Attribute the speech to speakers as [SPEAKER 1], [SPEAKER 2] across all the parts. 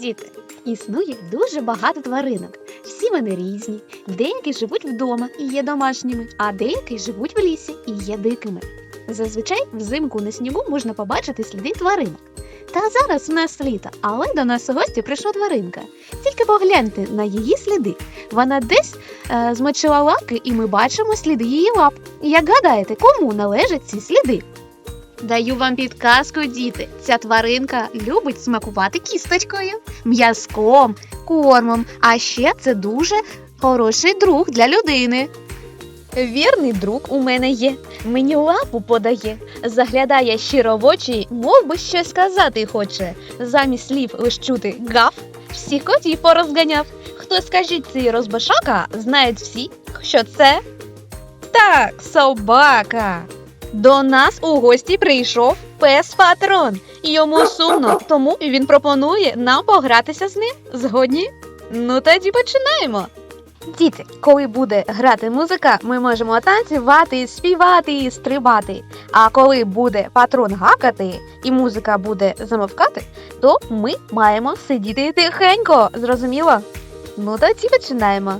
[SPEAKER 1] Діти, існує дуже багато тваринок. Всі вони різні. Деякі живуть вдома і є домашніми, а деякі живуть в лісі і є дикими. Зазвичай взимку на снігу можна побачити сліди тваринок. Та зараз у нас літо, але до нас у гості прийшла тваринка. Тільки погляньте на її сліди. Вона десь е, змочила лапки, і ми бачимо сліди її лап. Як гадаєте, кому належать ці сліди? Даю вам підказку, діти. Ця тваринка любить смакувати кісточкою, м'язком, кормом, а ще це дуже хороший друг для людини. Вірний друг у мене є. Мені лапу подає, заглядає щиро в очі, мов би щось сказати хоче. Замість слів лиш чути гав, всіх котів порозганяв. Хто скажіть цей розбашака, знають всі, що це? Так, собака. До нас у гості прийшов пес патрон. Йому сумно, тому він пропонує нам погратися з ним. Згодні? Ну тоді починаємо. Діти, коли буде грати музика, ми можемо танцювати, співати і стрибати. А коли буде патрон гакати і музика буде замовкати, то ми маємо сидіти тихенько. Зрозуміло? Ну тоді починаємо.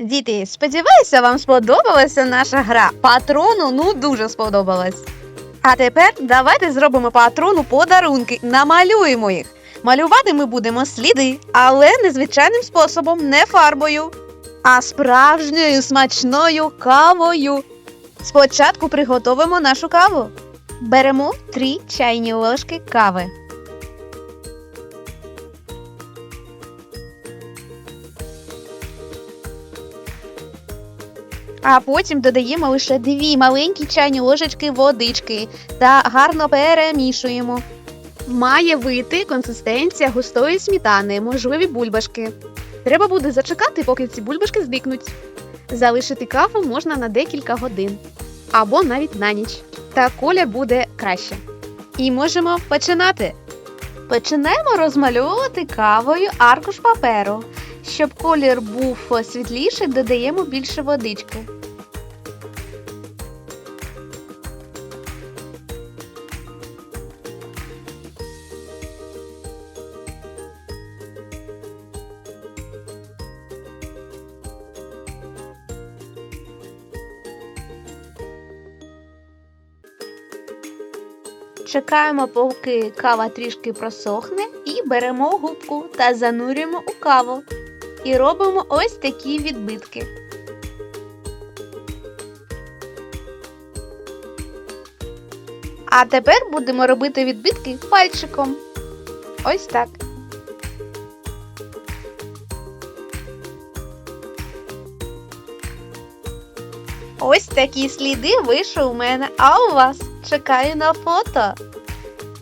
[SPEAKER 1] Діти, сподіваюся, вам сподобалася наша гра. Патрону ну дуже сподобалась. А тепер давайте зробимо патрону подарунки, намалюємо їх. Малювати ми будемо сліди, але не звичайним способом, не фарбою, а справжньою смачною кавою. Спочатку приготовимо нашу каву. Беремо 3 чайні ложки кави. А потім додаємо лише дві маленькі чайні ложечки водички та гарно перемішуємо. Має вийти консистенція густої сметани, можливі бульбашки. Треба буде зачекати, поки ці бульбашки здикнуть. Залишити каву можна на декілька годин або навіть на ніч. Та колір буде краще. І можемо починати. Починаємо розмальовувати кавою аркуш паперу. Щоб колір був світліший, додаємо більше водички. Чекаємо, поки кава трішки просохне, і беремо губку та занурюємо у каву. І робимо ось такі відбитки. А тепер будемо робити відбитки пальчиком. Ось так. Ось такі сліди вийшли у мене, а у вас чекаю на фото.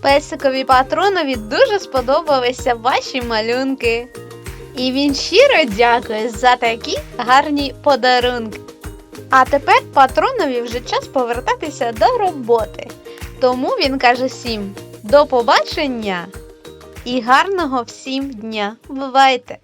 [SPEAKER 1] Песикові патронові дуже сподобалися ваші малюнки. І він щиро дякує за такі гарні подарунки. А тепер патронові вже час повертатися до роботи. Тому він каже всім до побачення і гарного всім дня. Бувайте!